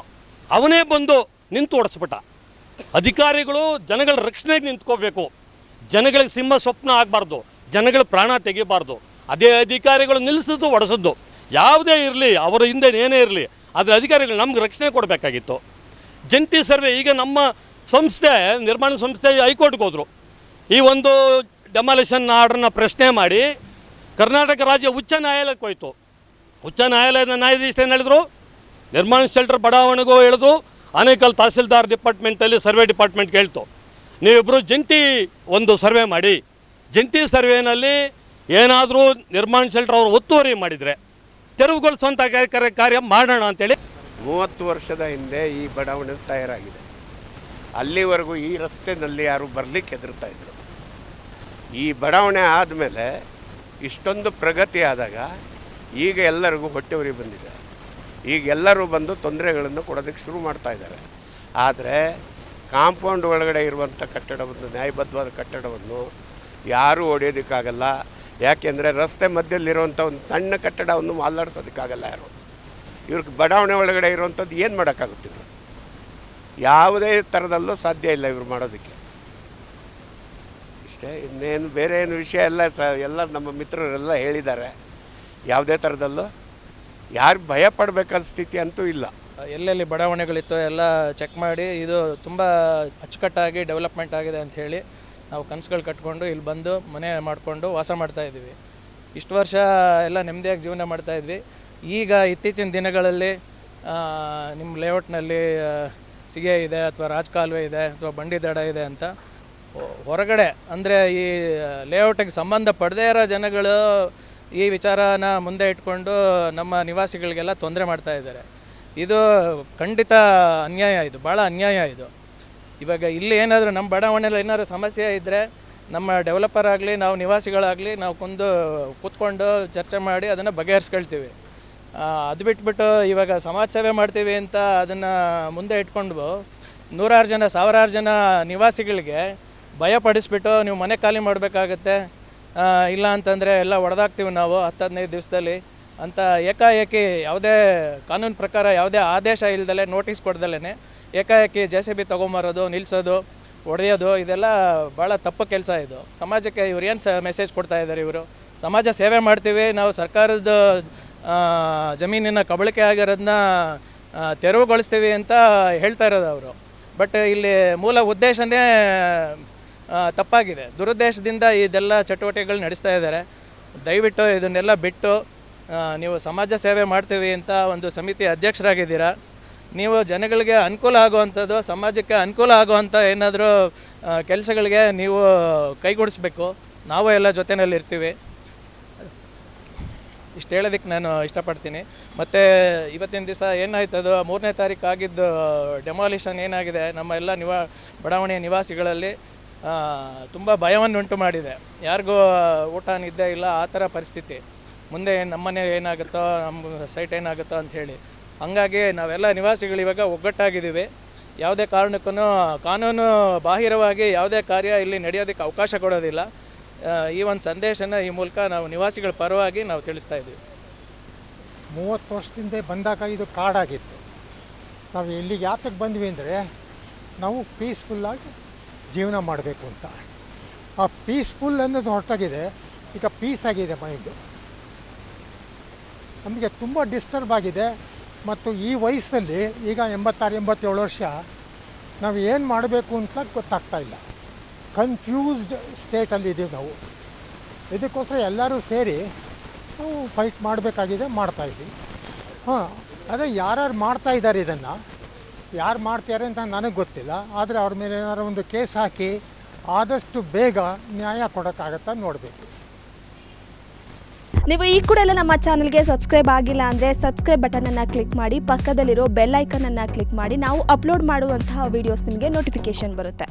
ಅವನೇ ಬಂದು ನಿಂತು ಓಡಿಸ್ಬಿಟ್ಟ ಅಧಿಕಾರಿಗಳು ಜನಗಳ ರಕ್ಷಣೆಗೆ ನಿಂತ್ಕೋಬೇಕು. ಜನಗಳಿಗೆ ಸಿಂಹ ಸ್ವಪ್ನ ಆಗಬಾರ್ದು, ಜನಗಳ ಪ್ರಾಣ ತೆಗಿಬಾರ್ದು. ಅದೇ ಅಧಿಕಾರಿಗಳು ನಿಲ್ಲಿಸಿದ್ದು, ಒಡಿಸಿದ್ದು. ಯಾವುದೇ ಇರಲಿ, ಅವರ ಹಿಂದೆ ಏನೇ ಇರಲಿ, ಆದರೆ ಅಧಿಕಾರಿಗಳು ನಮ್ಗೆ ರಕ್ಷಣೆ ಕೊಡಬೇಕಾಗಿತ್ತು. ಜಂಟಿ ಸರ್ವೆ, ಈಗ ನಮ್ಮ ಸಂಸ್ಥೆ, ನಿರ್ಮಾಣ ಸಂಸ್ಥೆ ಹೈಕೋರ್ಟ್ಗೆ ಹೋದರು. ಈ ಒಂದು ಡೆಮಾಲಿಷನ್ ಆರ್ಡ್ರನ್ನ ಪ್ರಶ್ನೆ ಮಾಡಿ ಕರ್ನಾಟಕ ರಾಜ್ಯ ಉಚ್ಚ ನ್ಯಾಯಾಲಯಕ್ಕೆ ಹೋಯಿತು. ಉಚ್ಚ ನ್ಯಾಯಾಲಯದ ನ್ಯಾಯಾಧೀಶ ಏನು ಹೇಳಿದ್ರು? ನಿರ್ಮಾಣ ಶೆಲ್ಟರ್ ಬಡಾವಣೆಗೂ ಹೇಳಿದ್ರು ಆನೇಕಲ್ ತಹಸೀಲ್ದಾರ್ ಡಿಪಾರ್ಟ್ಮೆಂಟಲ್ಲಿ ಸರ್ವೆ ಡಿಪಾರ್ಟ್ಮೆಂಟ್ಗೆ ಹೇಳ್ತು. ನೀವಿಬ್ಬರು ಜಂಟಿ ಒಂದು ಸರ್ವೆ ಮಾಡಿ. ಜಂಟಿ ಸರ್ವೆನಲ್ಲಿ ಏನಾದರೂ ನಿರ್ಮಾಣ ಶೆಲ್ಟರ್ ಅವರು ಒತ್ತುವರಿ ಮಾಡಿದರೆ ತೆರವುಗೊಳಿಸುವಂಥ ಕಾರ್ಯ ಕಾರ್ಯ ಮಾಡೋಣ ಅಂತೇಳಿ. ಮೂವತ್ತು ವರ್ಷದ ಹಿಂದೆ ಈ ಬಡಾವಣೆ ತಯಾರಾಗಿದೆ. ಅಲ್ಲಿವರೆಗೂ ಈ ರಸ್ತೆನಲ್ಲಿ ಯಾರು ಬರಲಿಕ್ಕೆ ಹೆದರ್ತಾ ಇದ್ರು. ಈ ಬಡಾವಣೆ ಆದಮೇಲೆ ಇಷ್ಟೊಂದು ಪ್ರಗತಿ ಆದಾಗ ಈಗ ಎಲ್ಲರಿಗೂ ಹೊಟ್ಟೆ ಉರಿ ಬಂದಿದೆ. ಈಗ ಎಲ್ಲರೂ ಬಂದು ತೊಂದರೆಗಳನ್ನು ಕೊಡೋದಕ್ಕೆ ಶುರು ಮಾಡ್ತಾ ಇದ್ದಾರೆ. ಆದರೆ ಕಾಂಪೌಂಡ್ ಒಳಗಡೆ ಇರುವಂಥ ಕಟ್ಟಡವನ್ನು, ನ್ಯಾಯಬದ್ಧವಾದ ಕಟ್ಟಡವನ್ನು ಯಾರೂ ಹೊಡೆಯೋದಕ್ಕಾಗಲ್ಲ ಯಾಕೆಂದರೆ ರಸ್ತೆ ಮಧ್ಯದಲ್ಲಿರುವಂಥ ಒಂದು ಸಣ್ಣ ಕಟ್ಟಡವನ್ನು ಮಾಲಾಡ್ಸೋದಕ್ಕಾಗಲ್ಲ ಯಾರು. ಇವ್ರಿಗೆ ಬಡಾವಣೆ ಒಳಗಡೆ ಇರುವಂಥದ್ದು ಏನು ಮಾಡೋಕ್ಕಾಗುತ್ತಿಲ್ಲ. ಯಾವುದೇ ಥರದಲ್ಲೂ ಸಾಧ್ಯ ಇಲ್ಲ ಇವರು ಮಾಡೋದಕ್ಕೆ. ಇಷ್ಟೇ ಇನ್ನೇನು ಬೇರೆ ಏನು ವಿಷಯ ಎಲ್ಲ ಸ, ಎಲ್ಲ ನಮ್ಮ ಮಿತ್ರರೆಲ್ಲ ಹೇಳಿದ್ದಾರೆ. ಯಾವುದೇ ಥರದಲ್ಲೂ. ಯಾರು ಭಯ ಪಡಬೇಕಾದ ಸ್ಥಿತಿ ಅಂತೂ ಇಲ್ಲ. ಎಲ್ಲೆಲ್ಲಿ ಬಡಾವಣೆಗಳಿತ್ತು ಎಲ್ಲ ಚೆಕ್ ಮಾಡಿ, ಇದು ತುಂಬ ಅಚ್ಚುಕಟ್ಟಾಗಿ ಡೆವಲಪ್ಮೆಂಟ್ ಆಗಿದೆ ಅಂತ ಹೇಳಿ ನಾವು ಕನಸುಗಳು ಕಟ್ಕೊಂಡು ಇಲ್ಲಿ ಬಂದು ಮನೆ ಮಾಡಿಕೊಂಡು ವಾಸ ಮಾಡ್ತಾ ಇದ್ದೀವಿ. ಇಷ್ಟು ವರ್ಷ ಎಲ್ಲ ನೆಮ್ಮದಿಯಾಗಿ ಜೀವನ ಮಾಡ್ತಾ ಇದ್ವಿ. ಈಗ ಇತ್ತೀಚಿನ ದಿನಗಳಲ್ಲಿ ನಿಮ್ಮ ಲೇಔಟ್ನಲ್ಲಿ ಸಿಗೆ ಇದೆ ಅಥವಾ ರಾಜಕಾಲುವೆ ಇದೆ ಅಥವಾ ಬಂಡಿ ದಡ ಇದೆ ಅಂತ ಹೊರಗಡೆ, ಅಂದರೆ ಈ ಲೇಔಟಿಗೆ ಸಂಬಂಧ ಪಡದೇ ಇರೋ ಜನಗಳು ಈ ವಿಚಾರನ ಮುಂದೆ ಇಟ್ಕೊಂಡು ನಮ್ಮ ನಿವಾಸಿಗಳಿಗೆಲ್ಲ ತೊಂದರೆ ಮಾಡ್ತಾ ಇದ್ದಾರೆ. ಇದು ಖಂಡಿತ ಅನ್ಯಾಯ ಇದು ಭಾಳ ಅನ್ಯಾಯ ಇದು. ಇವಾಗ ಇಲ್ಲಿ ಏನಾದರೂ ನಮ್ಮ ಬಡಾವಣೆಯಲ್ಲಿ ಏನಾದರೂ ಸಮಸ್ಯೆ ಇದ್ದರೆ ನಮ್ಮ ಡೆವಲಪರ್ ಆಗಲಿ, ನಾವು ನಿವಾಸಿಗಳಾಗಲಿ, ನಾವು ಕುಂದು ಕೂತ್ಕೊಂಡು ಚರ್ಚೆ ಮಾಡಿ ಅದನ್ನು ಬಗೆಹರಿಸ್ಕೊಳ್ತೀವಿ. ಅದು ಬಿಟ್ಬಿಟ್ಟು ಇವಾಗ ಸಮಾಜ ಸೇವೆ ಮಾಡ್ತೀವಿ ಅಂತ ಅದನ್ನು ಮುಂದೆ ಇಟ್ಕೊಂಡು ನೂರಾರು ಜನ, ಸಾವಿರಾರು ಜನ ನಿವಾಸಿಗಳಿಗೆ ಭಯ ಪಡಿಸ್ಬಿಟ್ಟು ನೀವು ಮನೆ ಖಾಲಿ ಮಾಡಬೇಕಾಗತ್ತೆ ಇಲ್ಲ ಅಂತಂದರೆ ಎಲ್ಲ ಹೊಡೆದಾಕ್ತೀವಿ ನಾವು ಹತ್ತು ಹದಿನೈದು ದಿವಸದಲ್ಲಿ ಅಂತ ಏಕಾಏಕಿ ಯಾವುದೇ ಕಾನೂನು ಪ್ರಕಾರ ಯಾವುದೇ ಆದೇಶ ಇಲ್ದಲೆ ನೋಟಿಸ್ ಕೊಡ್ದಲೇ ಏಕಾಏಕಿ ಜೆ ಸಿ ಬಿ ತೊಗೊಂಬರೋದು ನಿಲ್ಲಿಸೋದು ಒಡೆಯೋದು, ಇದೆಲ್ಲ ಭಾಳ ತಪ್ಪು ಕೆಲಸ ಇದು. ಸಮಾಜಕ್ಕೆ ಇವ್ರು ಏನು ಸ ಮೆಸೇಜ್ ಕೊಡ್ತಾ ಇದ್ದಾರೆ ಇವರು? ಸಮಾಜ ಸೇವೆ ಮಾಡ್ತೀವಿ, ನಾವು ಸರ್ಕಾರದ ಜಮೀನಿನ ಕಬಳಿಕೆ ಆಗಿರೋದನ್ನ ತೆರವುಗೊಳಿಸ್ತೀವಿ ಅಂತ ಹೇಳ್ತಾ ಇರೋದು ಅವರು. ಬಟ್ ಇಲ್ಲಿ ಮೂಲ ಉದ್ದೇಶನೇ ತಪ್ಪಾಗಿದೆ. ದುರುದ್ದೇಶದಿಂದ ಇದೆಲ್ಲ ಚಟುವಟಿಕೆಗಳು ನಡೆಸ್ತಾ ಇದ್ದಾರೆ. ದಯವಿಟ್ಟು ಇದನ್ನೆಲ್ಲ ಬಿಟ್ಟು ನೀವು ಸಮಾಜ ಸೇವೆ ಮಾಡ್ತೀವಿ ಅಂತ ಒಂದು ಸಮಿತಿ ಅಧ್ಯಕ್ಷರಾಗಿದ್ದೀರಾ? ನೀವು ಜನಗಳಿಗೆ ಅನುಕೂಲ ಆಗುವಂಥದ್ದು, ಸಮಾಜಕ್ಕೆ ಅನುಕೂಲ ಆಗುವಂಥ ಏನಾದರೂ ಕೆಲಸಗಳಿಗೆ ನೀವು ಕೈಗೂಡಿಸ್ಬೇಕು. ನಾವು ಎಲ್ಲ ಜೊತೆಯಲ್ಲಿ ಇರ್ತೀವಿ. ಇಷ್ಟು ಹೇಳೋದಕ್ಕೆ ನಾನು ಇಷ್ಟಪಡ್ತೀನಿ. ಮತ್ತು ಇವತ್ತಿನ ದಿವಸ ಏನಾಯ್ತದೋ ಮೂರನೇ ತಾರೀಕು ಆಗಿದ್ದು ಡೆಮಾಲಿಷನ್ ಏನಾಗಿದೆ? ನಮ್ಮ ಎಲ್ಲ ನಿವಾ, ಬಡಾವಣೆಯ ನಿವಾಸಿಗಳಲ್ಲಿ ತುಂಬ ಭಯವನ್ನುಂಟು ಮಾಡಿದೆ. ಯಾರಿಗೂ ಊಟ ನಿದ್ದೆ ಇಲ್ಲ, ಆ ಥರ ಪರಿಸ್ಥಿತಿ. ಮುಂದೆ ನಮ್ಮನೆ ಏನಾಗುತ್ತೋ, ನಮ್ಮ ಸೈಟ್ ಏನಾಗುತ್ತೋ ಅಂತ ಹೇಳಿ. ಹಂಗಾಗಿ ನಾವೆಲ್ಲ ನಿವಾಸಿಗಳು ಇವಾಗ ಒಗ್ಗಟ್ಟಾಗಿದ್ದೀವಿ. ಯಾವುದೇ ಕಾರಣಕ್ಕೂ ಕಾನೂನು ಬಾಹಿರವಾಗಿ ಯಾವುದೇ ಕಾರ್ಯ ಇಲ್ಲಿ ನಡೆಯೋದಕ್ಕೆ ಅವಕಾಶ ಕೊಡೋದಿಲ್ಲ. ಈ ಒಂದು ಸಂದೇಶನ ಈ ಮೂಲಕ ನಾವು ನಿವಾಸಿಗಳ ಪರವಾಗಿ ನಾವು ತಿಳಿಸ್ತಾ ಇದ್ದೀವಿ. ಮೂವತ್ತು ವರ್ಷದಿಂದ ಬಂದಾಗ ಇದು ಕಾಡಾಗಿತ್ತು. ನಾವು ಇಲ್ಲಿಗೆ ಯಾತಕ್ಕೆ ಬಂದ್ವಿ ಅಂದರೆ, ನಾವು ಪೀಸ್ಫುಲ್ಲಾಗಿ ಜೀವನ ಮಾಡಬೇಕು ಅಂತ. ಆ ಪೀಸ್ಫುಲ್ ಅನ್ನೋದು ಹೊರಟಾಗಿದೆ ಈಗ ಪೀಸ್ ಆಗಿದೆ ಮೈಂಡು ನಮಗೆ ತುಂಬ ಡಿಸ್ಟರ್ಬ್ ಆಗಿದೆ. ಮತ್ತು ಈ ವಯಸ್ಸಲ್ಲಿ ಈಗ ಎಂಬತ್ತಾರು, ಎಂಬತ್ತೇಳು ವರ್ಷ ನಾವು ಏನು ಮಾಡಬೇಕು ಅಂತ ಗೊತ್ತಾಗ್ತಾ ಇಲ್ಲ. ಕನ್ಫ್ಯೂಸ್ಡ್ ಸ್ಟೇಟಲ್ಲಿ ಇದ್ದೀವಿ ನಾವು. ಇದಕ್ಕೋಸ್ಕರ ಎಲ್ಲರೂ ಸೇರಿ ನಾವು ಫೈಟ್ ಮಾಡಬೇಕಾಗಿದೆ ಮಾಡ್ತಾಯಿದ್ದೀವಿ ಹಾಂ, ಅದೇ ಯಾರ್ಯಾರು ಮಾಡ್ತಾ ಇದ್ದಾರೆ ಇದನ್ನು ಯಾರು ಮಾಡ್ತಾರೆ ಅಂತ ನನಗೆ ಗೊತ್ತಿಲ್ಲ, ಆದರೆ ಅವ್ರ ಮೇಲೆ ಏನಾದ್ರು ಒಂದು ಕೇಸ್ ಹಾಕಿ ಆದಷ್ಟು ಬೇಗ ನ್ಯಾಯ ಕೊಡೋಕ್ಕಾಗತ್ತಾ ನೋಡಬೇಕು. ನೀವು ಈ ಕೂಡ ಎಲ್ಲ ನಮ್ಮ ಚಾನಲ್ಗೆ ಸಬ್ಸ್ಕ್ರೈಬ್ ಆಗಿಲ್ಲ ಅಂದರೆ ಸಬ್ಸ್ಕ್ರೈಬ್ ಬಟನನ್ನು ಕ್ಲಿಕ್ ಮಾಡಿ, ಪಕ್ಕದಲ್ಲಿರೋ ಬೆಲ್ ಐಕನನ್ನು ಕ್ಲಿಕ್ ಮಾಡಿ, ನಾವು ಅಪ್ಲೋಡ್ ಮಾಡುವಂತಹ ವೀಡಿಯೋಸ್ ನಿಮಗೆ ನೋಟಿಫಿಕೇಶನ್ ಬರುತ್ತೆ.